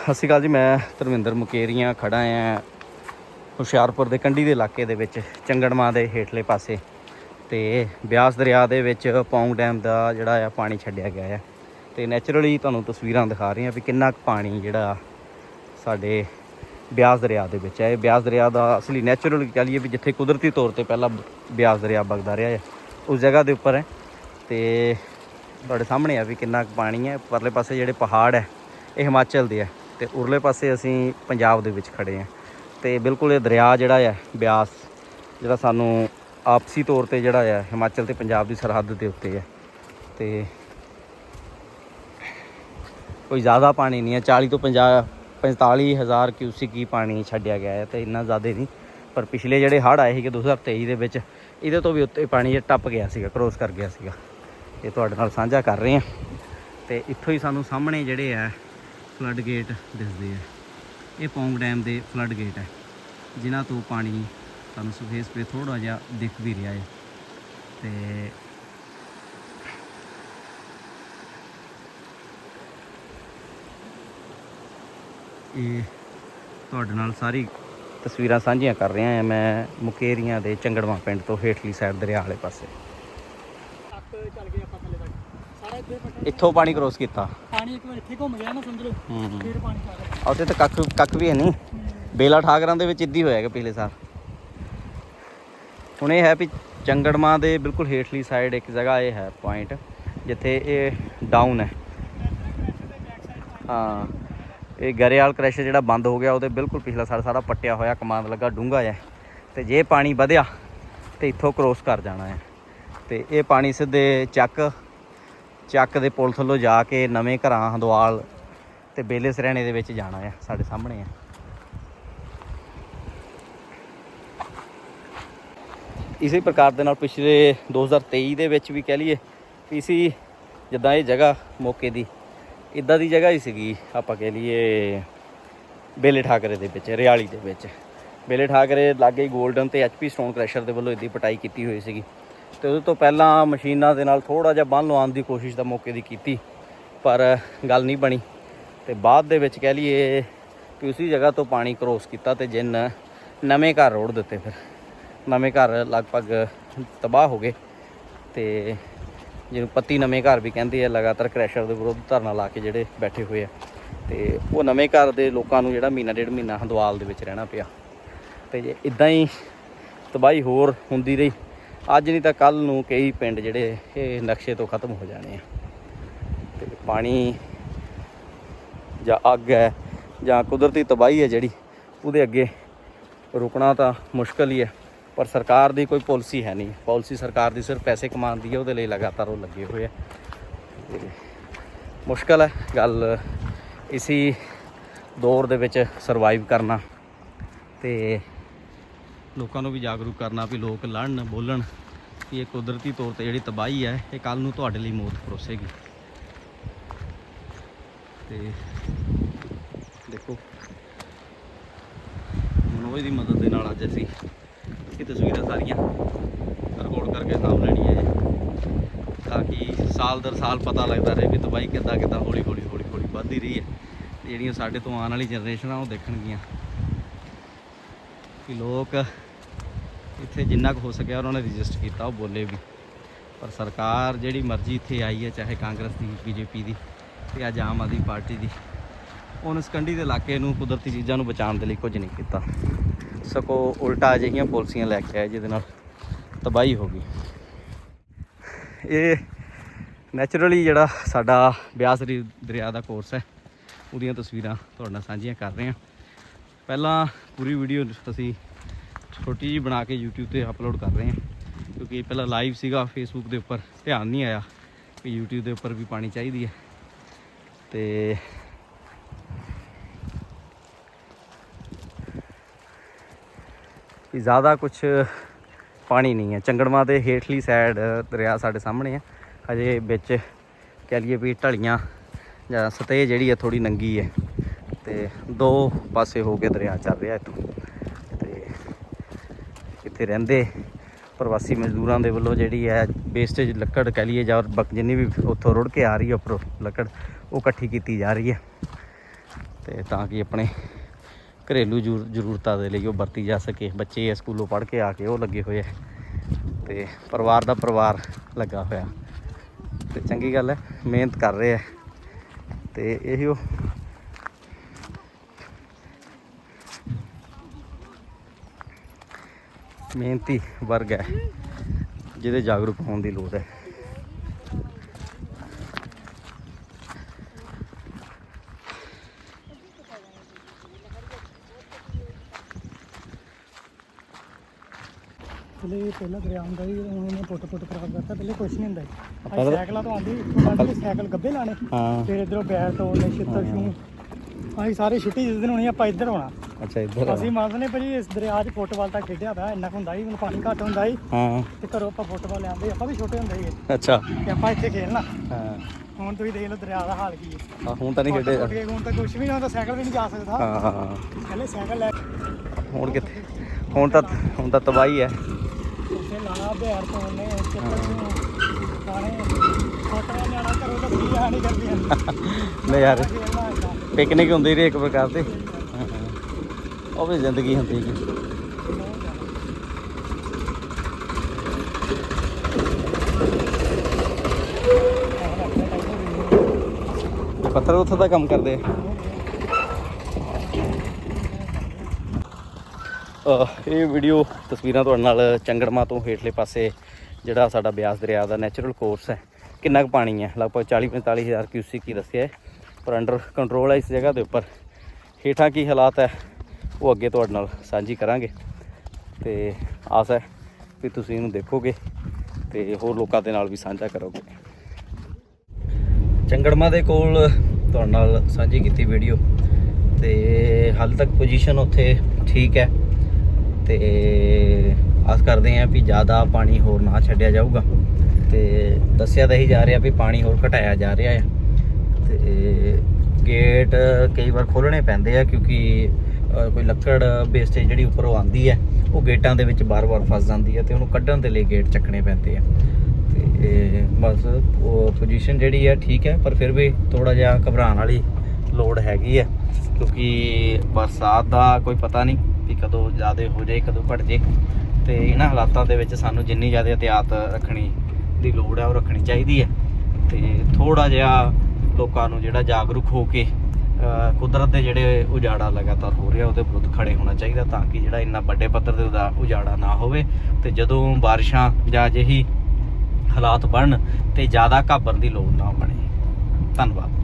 ਸਤਿ ਸ਼੍ਰੀ ਅਕਾਲ ਜੀ, ਮੈਂ ਧਰਮਿੰਦਰ ਮੁਕੇਰੀਆਂ ਖੜਾ ਆ ਹੁਸ਼ਿਆਰਪੁਰ ਦੇ ਕੰਢੀ ਦੇ ਇਲਾਕੇ ਦੇ ਵਿੱਚ ਚੰਗੜਮਾ ਦੇ ਹੇਠਲੇ ਪਾਸੇ ਤੇ ਬਿਆਸ ਦਰਿਆ ਦੇ ਵਿੱਚ ਪੌਂਗ ਡੈਮ ਦਾ ਜਿਹੜਾ ਆ ਪਾਣੀ ਛੱਡਿਆ ਗਿਆ ਹੈ ਤੇ ਨੇਚਰਲੀ ਤੁਹਾਨੂੰ ਤਸਵੀਰਾਂ ਦਿਖਾ ਰਹੇ ਹਾਂ ਵੀ ਕਿੰਨਾ ਕੁ ਪਾਣੀ ਜਿਹੜਾ ਸਾਡੇ ਬਿਆਸ ਦਰਿਆ ਦੇ ਵਿੱਚ ਹੈ ਇਹ ਬਿਆਸ ਦਰਿਆ ਦਾ ਅਸਲੀ ਨੈਚੁਰਲ ਕਹ ਲਈਏ ਵੀ ਜਿੱਥੇ ਕੁਦਰਤੀ ਤੌਰ ਤੇ ਪਹਿਲਾਂ ਬਿਆਸ ਦਰਿਆ ਵਗਦਾ ਰਿਹਾ ਹੈ ਉਸ ਜਗ੍ਹਾ ਦੇ ਉੱਪਰ ਹੈ। ਤੇ ਤੁਹਾਡੇ ਸਾਹਮਣੇ ਆ ਵੀ ਕਿੰਨਾ ਕੁ ਪਾਣੀ ਹੈ, ਪਰਲੇ ਪਾਸੇ ਜਿਹੜੇ ਪਹਾੜ ਹੈ, ਇਹ ਹਿਮਾਚਲ ਦੇ ਹੈ ਤੇ ਉਰਲੇ ਪਾਸੇ ਅਸੀਂ ਪੰਜਾਬ ਦੇ ਵਿੱਚ ਖੜੇ ਹਾਂ। ਤੇ ਬਿਲਕੁਲ ਇਹ ਦਰਿਆ ਜਿਹੜਾ ਆ, ਬਿਆਸ, ਜਿਹੜਾ ਸਾਨੂੰ ਆਪਸੀ ਤੌਰ ਤੇ ਜਿਹੜਾ ਆ, ਹਿਮਾਚਲ ਤੇ ਪੰਜਾਬ ਦੀ ਸਰਹੱਦ ਦੇ ਉੱਤੇ ਹੈ ਤੇ ਕੋਈ ਜ਼ਿਆਦਾ ਪਾਣੀ ਨਹੀਂ ਹੈ 40 ਤੋਂ 50 45 ਹਜ਼ਾਰ ਕਿਊਸਿਕ ਹੀ ਪਾਣੀ ਛੱਡਿਆ ਗਿਆ ਹੈ ਤੇ ਇੰਨਾ ਜ਼ਿਆਦਾ ਨਹੀਂ। ਪਰ ਪਿਛਲੇ ਜਿਹੜੇ ਹੜ੍ਹ ਆਏ ਸੀਗੇ 2023 ਦੇ ਵਿੱਚ, ਇਹਦੇ ਤੋਂ ਵੀ ਉੱਤੇ ਪਾਣੀ ਇਹ ਟੱਪ ਗਿਆ ਸੀਗਾ ਕ੍ਰੋਸ ਕਰ ਗਿਆ ਸੀਗਾ। ਇਹ ਤੁਹਾਡੇ ਨਾਲ ਸਾਂਝਾ ਕਰ ਰਹੇ ਹਾਂ। ਤੇ ਇੱਥੋਂ ਹੀ ਸਾਨੂੰ ਸਾਹਮਣੇ ਜਿਹੜੇ ਆ ਫਲੱਡ ਗੇਟ ਦਿਸਦੇ ਆ। ਇਹ ਪੌਂਗ ਡੈਮ ਦੇ ਫਲੱਡ ਗੇਟ ਹੈ ਜਿਨ੍ਹਾਂ ਤੋਂ ਪਾਣੀ ਸਾਨੂੰ ਸਰਫੇਸ 'ਤੇ ਥੋੜਾ ਜਿਹਾ ਦਿਖ ਵੀ ਰਿਹਾ ਹੈ ਤੇ ਇਹ ਤੁਹਾਡੇ ਨਾਲ ਸਾਰੀ ਤਸਵੀਰਾਂ ਸਾਂਝੀਆਂ ਕਰ ਰਿਹਾ ਹਾਂ ਮੈਂ ਮੁਕੇਰੀਆਂ ਦੇ ਚੰਗੜਵਾ ਪਿੰਡ ਤੋਂ ਹੇਠਲੀ ਸਾਈਡ ਦਰਿਆ ਵਾਲੇ ਪਾਸੇ ਤੱਕ ਚੱਲ ਗਏ ਆਪਾਂ ਥੱਲੇ ਤੱਕ ਸਾਰਾ ਇੱਥੇ ਪਾਣੀ ਕ੍ਰੋਸ ਕੀਤਾ। ਪਾਣੀ ਇੱਕ ਵਾਰ ਇੱਥੇ ਘੁੰਮ ਗਿਆ ਨਾ ਸਮਝ ਲਓ ਹੂੰ ਫਿਰ ਪਾਣੀ ਆ ਗਿਆ। ਉੱਥੇ ਤਾਂ ਕੱਖ ਕੱਖ ਵੀ ਹੈ ਨਹੀਂ। ਬੇਲਾ ਠਾਕਰਾਂ ਦੇ ਵਿੱਚ ਇੱਦੀ ਹੋਇਆ ਕਿ ਪਿਛਲੇ ਸਾਲ। ਹੁਣ ਇਹ ਹੈ ਵੀ ਚੰਗੜਮਾ ਦੇ ਬਿਲਕੁਲ ਹੇਠਲੀ ਸਾਈਡ ਇੱਕ ਜਗ੍ਹਾ ਇਹ ਹੈ ਪੁਆਇੰਟ ਜਿੱਥੇ ਇਹ ਡਾਊਨ ਹੈ। ਹਾਂ ਇਹ ਗਰੇਵਾਲ ਕ੍ਰੈਸ਼ਰ ਜਿਹੜਾ ਬੰਦ ਹੋ ਗਿਆ ਉਹਦੇ ਬਿਲਕੁਲ ਪਿਛਲਾ ਸਾਡਾ ਸਾਰਾ ਪੱਟਿਆ ਹੋਇਆ ਕਮਾਂਦ ਲੱਗਾ ਡੂੰਘਾ ਹੈ ਤੇ ਜੇ ਪਾਣੀ ਵਧਿਆ ਤੇ ਇੱਥੋਂ ਕ੍ਰੋਸ ਕਰ ਜਾਣਾ ਹੈ। ਤੇ ਇਹ ਪਾਣੀ ਸਿੱਧੇ ਚੱਕ ਚੱਕ ਦੇ ਪੁਲ ਥੱਲੋਂ ਜਾ ਕੇ ਨਵੇਂ ਘਰਾਂ ਹੰਦਵਾਲ ਤੇ ਬੇਲੇ ਸਰਹਣੇ ਦੇ ਵਿੱਚ ਜਾਣਾ ਆ, ਸਾਡੇ ਸਾਹਮਣੇ ਆ। ਇਸੇ ਪ੍ਰਕਾਰ ਦੇ ਨਾਲ ਪਿਛਲੇ 2023 ਦੇ ਵਿੱਚ ਵੀ ਕਹਿ ਲਈਏ ਵੀ ਜਿੱਦਾਂ ਇਹ ਜਗ੍ਹਾ ਮੌਕੇ ਦੀ, ਇਦਾਂ ਦੀ ਜਗ੍ਹਾ ਹੀ ਸੀਗੀ, ਆਪਾਂ ਕਹਿ ਲਈਏ ਬੇਲੇ ਠਾਕਰੇ ਦੇ ਵਿੱਚ, ਰਿਆਲੀ ਦੇ ਵਿੱਚ। ਬੇਲੇ ਠਾਕਰੇ ਲਾਗੇ 골ਡਨ ਤੇ ਐਚਪੀ ਸਟੋਨ ਕ੍ਰੈਸ਼ਰ ਦੇ ਵੱਲੋਂ ਇਦੀ ਪਟਾਈ ਕੀਤੀ ਹੋਈ ਸੀਗੀ। ਤੇ ਉਹਦੇ ਤੋਂ ਪਹਿਲਾਂ ਮਸ਼ੀਨਾਂ ਦੇ ਨਾਲ ਥੋੜਾ ਜਿਹਾ ਬੰਨ ਲਵਾਉਣ ਦੀ ਕੋਸ਼ਿਸ਼ ਤਾਂ ਮੌਕੇ ਦੀ ਕੀਤੀ, ਪਰ ਗੱਲ ਨਹੀਂ ਬਣੀ। ਤੇ ਬਾਅਦ ਦੇ ਵਿੱਚ ਕਹਿ ਲਈਏ ਕਿ ਉਸੇ ਜਗ੍ਹਾ ਤੋਂ ਪਾਣੀ ਕ੍ਰੋਸ ਕੀਤਾ ਤੇ ਜਿੰਨ ਨਵੇਂ ਘਰ ਰੋੜ ਦਿੱਤੇ ਫਿਰ। ਨਵੇਂ ਘਰ ਲਗਭਗ ਤਬਾਹ ਹੋ ਗਏ ਤੇ ਜਿਹਨੂੰ ਪੱਤੀ ਨਵੇਂ ਘਰ ਵੀ ਕਹਿੰਦੇ ਆ, ਲਗਾਤਾਰ ਕ੍ਰੈਸ਼ਰ ਦੇ ਵਿਰੁੱਧ ਧਰਨਾ ਲਾ ਕੇ ਜਿਹੜੇ ਬੈਠੇ ਹੋਏ ਆ। ਤੇ ਉਹ ਨਵੇਂ ਘਰ ਦੇ ਲੋਕਾਂ ਨੂੰ ਜਿਹੜਾ ਮਹੀਨਾ, ਡੇਢ ਮਹੀਨਾ ਹੰਦਵਾਲ ਦੇ ਵਿੱਚ ਰਹਿਣਾ ਪਿਆ। ਤੇ ਜੇ ਇਦਾਂ ਹੀ ਤਬਾਹੀ ਹੋਰ ਹੁੰਦੀ ਰਹੀ ਅੱਜ ਨਹੀਂ ਤਾਂ ਕੱਲ ਨੂੰ ਕਈ ਪਿੰਡ ਜਿਹੜੇ ਇਹ ਨਕਸ਼ੇ ਤੋਂ ਖਤਮ ਹੋ ਜਾਣੇ ਆ। ਤੇ ਪਾਣੀ ਜਾਂ ਅੱਗ ਹੈ ਜਾਂ ਕੁਦਰਤੀ ਤਬਾਹੀ ਹੈ ਜਿਹੜੀ, ਉਹਦੇ ਅੱਗੇ ਰੁਕਣਾ ਤਾਂ ਮੁਸ਼ਕਲ ਹੀ ਹੈ, ਪਰ ਸਰਕਾਰ ਦੀ ਕੋਈ ਪਾਲਿਸੀ ਹੈ ਨਹੀਂ। ਪਾਲਿਸੀ ਸਰਕਾਰ ਦੀ ਸਿਰਫ ਪੈਸੇ ਕਮਾਉਣ ਦੀ ਹੈ, ਉਹਦੇ ਲਈ ਲਗਾਤਾਰ ਉਹ ਲੱਗੇ ਹੋਏ ਆ। ਤੇ ਮੁਸ਼ਕਲ ਹੈ ਗੱਲ ਇਸੀ ਦੌਰ ਦੇ ਵਿੱਚ ਸਰਵਾਈਵ ਕਰਨਾ। ਤੇ ਲੋਕਾਂ ਨੂੰ ਵੀ ਜਾਗਰੂਕ ਕਰਨਾ ਵੀ ਲੋਕ ਲੜਨ, ਬੋਲਣ ਕਿ ਇਹ ਕੁਦਰਤੀ ਤੌਰ ਤੇ ਜਿਹੜੀ ਤਬਾਹੀ ਹੈ, ਇਹ ਕੱਲ ਨੂੰ ਤੁਹਾਡੇ ਲਈ ਮੌਤ ਪਰੋਸੇਗੀ। ਤੇ ਦੇਖੋ, ਮਨੋਜ ਦੀ ਮਦਦ ਦੇ ਨਾਲ ਅੱਜ ਅਸੀਂ ਇਹ ਤਸਵੀਰਾਂ ਸਾਰੀਆਂ ਰਿਕਾਰਡ ਕਰਕੇ ਸਾਹਮਣੇ ਲੈਣੀਆਂ ਹੈ ਤਾਂ ਕਿ ਸਾਲ ਦਰ ਸਾਲ ਪਤਾ ਲੱਗਦਾ ਰਹੇ ਵੀ ਤਬਾਹੀ ਕਿੱਦਾਂ ਕਿੱਦਾਂ ਹੌਲੀ ਹੌਲੀ ਹੌਲੀ ਹੌਲੀ ਵੱਧਦੀ ਰਹੀ ਹੈ। ਤੇ ਜਿਹੜੀਆਂ ਸਾਡੇ ਤੋਂ ਆਉਣ ਵਾਲੀ ਜਨਰੇਸ਼ਨ ਆ, ਉਹ ਦੇਖਣਗੀਆਂ। ਕਿ ਲੋਕ ਇੱਥੇ ਜਿੰਨਾ ਕੁ ਹੋ ਸਕਿਆ ਉਹਨਾਂ ਨੇ ਰਜਿਸਟਰ ਕੀਤਾ, ਉਹ ਬੋਲੇ ਵੀ। ਪਰ ਸਰਕਾਰ ਜਿਹੜੀ ਮਰਜ਼ੀ ਇੱਥੇ ਆਈ ਹੈ, ਚਾਹੇ ਕਾਂਗਰਸ ਦੀ, ਬੀਜੇਪੀ ਦੀ ਤੇ ਅੱਜ ਆਮ ਆਦਮੀ ਪਾਰਟੀ ਦੀ, ਉਹਨੇ ਸਕੰਡੀ ਦੇ ਇਲਾਕੇ ਨੂੰ ਕੁਦਰਤੀ ਚੀਜ਼ਾਂ ਨੂੰ ਬਚਾਉਣ ਦੇ ਲਈ ਕੁਝ ਨਹੀਂ ਕੀਤਾ। ਸਗੋਂ ਉਲਟਾ ਅਜਿਹੀਆਂ ਪਾਲਿਸੀਆਂ ਲੈ ਕੇ ਆਏ, ਜਿਹਦੇ ਨਾਲ ਤਬਾਹੀ ਹੋ ਗਈ। ਇਹ ਨੈਚੁਰਲੀ ਜਿਹੜਾ ਸਾਡਾ ਬਿਆਸ ਰੀ- ਦਰਿਆ ਦਾ ਕੋਰਸ ਹੈ, ਉਹਦੀਆਂ ਤਸਵੀਰਾਂ ਤੁਹਾਡੇ ਨਾਲ ਸਾਂਝੀਆਂ ਕਰ ਰਹੇ ਹਾਂ। ਪਹਿਲਾਂ ਪੂਰੀ ਵੀਡੀਓ ਅਸੀਂ ਛੋਟੀ ਜਿਹੀ ਬਣਾ ਕੇ YouTube ਤੇ ਅਪਲੋਡ ਕਰ ਰਹੇ ਹਾਂ, ਕਿਉਂਕਿ ਪਹਿਲਾਂ ਲਾਈਵ ਸੀਗਾ Facebook ਦੇ ਉੱਪਰ, ਧਿਆਨ ਨਹੀਂ ਆਇਆ ਕਿ YouTube ਦੇ ਉੱਪਰ ਵੀ ਪਾਣੀ ਚਾਹੀਦੀ ਹੈ। ਤੇ ਕਿ ਜ਼ਿਆਦਾ ਕੁਝ ਪਾਣੀ ਨਹੀਂ ਹੈ। ਚੰਗੜਮਾ ਦੇ ਹੇਠਲੀ ਸਾਈਡ ਦਰਿਆ ਸਾਡੇ ਸਾਹਮਣੇ ਹੈ। ਹਜੇ ਵਿੱਚ ਕਹਿ ਲਈਏ ਵੀ ਢਲੀਆਂ ਜਾਂ ਸਤਹ ਜਿਹੜੀ ਹੈ ਥੋੜੀ ਨੰਗੀ ਹੈ। ਤੇ ਦੋ ਪਾਸੇ ਹੋ ਕੇ ਦਰਿਆ ਚੱਲ ਰਿਹਾ ਇੱਥੋਂ। ਤੇ ਇੱਥੇ ਰਹਿੰਦੇ ਪ੍ਰਵਾਸੀ ਮਜ਼ਦੂਰਾਂ ਦੇ ਵੱਲੋਂ ਜਿਹੜੀ ਹੈ ਵੇਸਟੇਜ ਲੱਕੜ ਕਹਿ ਲਈਏ ਜਾਂ ਬਕ- ਜਿੰਨੀ ਵੀ ਉੱਥੋਂ ਰੁੜ ਕੇ ਆ ਰਹੀ ਹੈ ਉੱਪਰੋਂ ਲੱਕੜ, ਉਹ ਇਕੱਠੀ ਕੀਤੀ ਜਾ ਰਹੀ ਹੈ। ਤੇ ਤਾਂ ਕਿ ਆਪਣੇ ਘਰੇਲੂ ਜ਼ਰੂ- ਜ਼ਰੂਰਤਾਂ ਦੇ ਲਈ ਉਹ ਵਰਤੀ ਜਾ ਸਕੇ। ਬੱਚੇ ਸਕੂਲੋਂ ਪੜ੍ਹ ਕੇ ਆ ਕੇ ਉਹ ਲੱਗੇ ਹੋਏ ਆ ਤੇ ਪਰਿਵਾਰ ਦਾ ਪਰਿਵਾਰ ਲੱਗਾ ਹੋਇਆ। ਤੇ ਚੰਗੀ ਗੱਲ ਹੈ, ਮਿਹਨਤ ਕਰ ਰਹੇ ਆ ਤੇ ਉਹ ਮਿਹਨਤੀ ਵਰਗ ਹੈ ਜਿਹਦੇ ਜਾਗਰੂਕ ਹੋਣ ਦੀ ਲੋੜ ਹੈ। ਪਹਿਲੇ ਪਹਿਲਾਂ ਦਰਿਆ ਹੁੰਦਾ ਸੀ ਹੁਣ ਇਹਨੇ ਪੁੱਟ ਪੁੱਟ ਖਰਾਬ ਕਰਤਾ ਪਹਿਲੇ ਕੁਛ ਨਹੀਂ ਹੁੰਦਾ ਸੀ। ਸਾਈਕਲਾਂ ਤੋਂ ਆਂਦੀ ਇੱਥੋਂ ਕੱਢ ਸਾਈਕਲ ਗੱਬੇ ਲਾਣੇ ਫਿਰ ਇਧਰੋਂ ਬੈਰ ਤੋੜਨੇ ਛਿੱਤਰ ਛੂ ਅਸੀਂ ਸਾਰੇ ਛੁੱਟੀ ਜਿਸ ਦਿਨ ਹੋਣੀ ਆਪਾਂ ਇੱਧਰ ਆਉਣਾ। ਅੱਛਾ ਇੱਧਰ ਅਸੀਂ ਮੰਨਦੇ ਭਾਜੀ ਇਸ ਦਰਿਆ 'ਚ ਫੁੱਟਬਾਲ ਤਾਂ ਖੇਡਿਆ ਪਿਆ ਇੰਨਾ ਕੁ ਹੁੰਦਾ ਸੀ ਮੈਨੂੰ ਪਾਣੀ ਘੱਟ ਹੁੰਦਾ ਸੀ। ਹਾਂ। ਤੇ ਘਰੋਂ ਆਪਾਂ ਫੁੱਟਬਾਲ ਲਿਆਂਦੇ ਆਪਾਂ ਵੀ ਛੋਟੇ ਹੁੰਦੇ ਸੀਗੇ। ਅੱਛਾ। ਤੇ ਆਪਾਂ ਇੱਥੇ ਖੇਡਣਾ। ਹਾਂ। ਹੁਣ ਤੁਸੀਂ ਦੇਖ ਲਓ ਦਰਿਆ ਦਾ ਹਾਲ ਕੀ ਹੈ। ਆ, ਹੁਣ ਤਾਂ ਨਹੀਂ ਖੇਡੇ ਕੇ ਹੁਣ ਤਾਂ ਕੁਝ ਵੀ ਨਹੀਂ ਹੁੰਦਾ ਸਾਈਕਲ ਵੀ ਨਹੀਂ ਜਾ ਸਕਦਾ। ਹਾਂ ਹਾਂ, ਹਾਂ। ਪਹਿਲੇ ਸਾਈਕਲ ਲੈ ਹੁਣ ਕਿੱਥੇ? ਹੁਣ ਤਾਂ ਹੁਣ ਤਾਂ ਤਬਾਹੀ ਹੈ। ਉੱਥੇ ਲਾਣਾ ਬਿਹਾਰ ਤੋੜਨੇ ਚੱਕਰ ਨੂੰ ਖਾਣੇ ਫੋਟੋਆਂ ਜਾਣਾ ਕਰੋ ਤਾਂ ਕੀ ਹਾਨੀ ਕਰਦੀਆਂ ਲੈ ਯਾਰ ਖੇਡਣਾ। ਪਿਕਨਿਕ ਹੁੰਦੀ ਰਹੀ ਇੱਕ ਪ੍ਰਕਾਰ ਤੇ। ਉਹ ਵੀ ਜ਼ਿੰਦਗੀ ਹੁੰਦੀ ਹੈ ਪੱਥਰ ਉੱਥੇ ਦਾ ਕੰਮ ਕਰਦੇ ਆ। ਇਹ ਵੀਡੀਓ ਤਸਵੀਰਾਂ ਤੁਹਾਡੇ ਨਾਲ ਚੰਗੜਮਾ ਤੋਂ ਹੇਠਲੇ ਪਾਸੇ ਜਿਹੜਾ ਸਾਡਾ ਬਿਆਸ ਦਰਿਆ ਦਾ ਨੈਚੁਰਲ ਕੋਰਸ ਹੈ। ਕਿੰਨਾ ਕੁ ਪਾਣੀ ਹੈ? ਲਗਭਗ 40 45 ਹਜ਼ਾਰ ਕਿਊਸਿਕ ਹੀ ਦੱਸਿਆ ਹੈ। ਪਰ ਅੰਡਰ ਕੰਟਰੋਲ ਹੈ ਇਸ ਜਗ੍ਹਾ ਦੇ ਉੱਪਰ। ਹੇਠਾਂ ਕੀ ਹਾਲਾਤ ਹੈ? ਉਹ ਅੱਗੇ ਤੁਹਾਡੇ ਨਾਲ ਸਾਂਝੀ ਕਰਾਂਗੇ। ਤੇ ਆਸ ਹੈ ਵੀ ਤੁਸੀਂ ਇਹਨੂੰ ਦੇਖੋਗੇ ਤੇ ਹੋਰ ਲੋਕਾਂ ਦੇ ਨਾਲ ਵੀ ਸਾਂਝਾ ਕਰੋਗੇ। ਚੰਗੜਮਾ ਦੇ ਕੋਲ ਤੁਹਾਡੇ ਨਾਲ ਸਾਂਝੀ ਕੀਤੀ ਵੀਡੀਓ। ਤੇ ਹਾਲ ਤੱਕ ਪੋਜੀਸ਼ਨ ਉੱਥੇ ਠੀਕ ਹੈ। ਤੇ ਆਸ ਕਰਦੇ ਹਾਂ ਵੀ ਜ਼ਿਆਦਾ ਪਾਣੀ ਹੋਰ ਨਾ ਛੱਡਿਆ ਜਾਊਗਾ। ਤੇ ਦੱਸਿਆ ਤਾਂ ਹੀ ਜਾ ਰਿਹਾ ਵੀ ਪਾਣੀ ਹੋਰ ਘਟਾਇਆ ਜਾ ਰਿਹਾ ਹੈ ਤੇ ਗੇਟ ਕਈ ਵਾਰ ਖੋਲਣੇ ਪੈਂਦੇ ਆ ਕਿਉਂਕਿ ਕੋਈ ਲੱਕੜ ਵੇਸਟੇਜ ਜਿਹੜੀ ਉੱਪਰੋਂ ਆਂਦੀ ਹੈ, ਉਹ ਗੇਟਾਂ ਦੇ ਵਿੱਚ ਬਾਰ-ਬਾਰ ਫਸ ਜਾਂਦੀ ਹੈ ਤੇ ਉਹਨੂੰ ਕੱਢਣ ਦੇ ਲਈ ਗੇਟ ਚੱਕਣੇ ਪੈਂਦੇ ਆ। ਤੇ ਬਸ ਉਹ ਪੋਜੀਸ਼ਨ ਜਿਹੜੀ ਹੈ ਠੀਕ ਹੈ, ਪਰ ਫਿਰ ਵੀ ਥੋੜਾ ਜਿਹਾ ਘਬਰਾਉਣ ਵਾਲੀ ਲੋੜ ਹੈਗੀ ਹੈ, ਕਿਉਂਕਿ ਬਰਸਾਤ ਦਾ ਕੋਈ ਪਤਾ ਨਹੀਂ ਵੀ ਕਦੋਂ ਜ਼ਿਆਦਾ ਹੋ ਜਾਏ, ਕਦੋਂ ਘਟ ਜਾਏ। ਤੇ ਇਹਨਾਂ ਹਾਲਾਤਾਂ ਦੇ ਵਿੱਚ ਸਾਨੂੰ ਜਿੰਨੀ ਜ਼ਿਆਦਾ ਇhtiyat ਰੱਖਣੀ ਦੀ ਲੋੜ ਹੈ, ਉਹ ਰੱਖਣੀ ਚਾਹੀਦੀ ਹੈ। ਤੇ ਥੋੜਾ ਜਿਹਾ ਲੋਕਾਂ ਨੂੰ ਜਿਹੜਾ ਜਾਗਰੂਕ ਹੋ ਕੇ ਕੁਦਰਤ ਦੇ ਜਿਹੜੇ ਉਜਾੜਾ ਲਗਾਤਾਰ ਹੋ ਰਿਹਾ, ਉਹਦੇ ਵਿਰੁੱਧ ਖੜੇ ਹੋਣਾ ਚਾਹੀਦਾ ਤਾਂ ਕਿ ਜਿਹੜਾ ਇੰਨਾ ਵੱਡੇ ਪੱਧਰ ਤੇ ਉਹਦਾ ਉਜਾੜਾ ਨਾ ਹੋਵੇ ਤੇ ਜਦੋਂ ਬਾਰਿਸ਼ਾਂ ਜਾਂ ਅਜਿਹੀ ਹਾਲਾਤ ਬਣਨ ਤੇ ਜ਼ਿਆਦਾ ਘਾਬਰਨ ਦੀ ਲੋੜ ਨਾ ਬਣੇ। ਧੰਨਵਾਦ।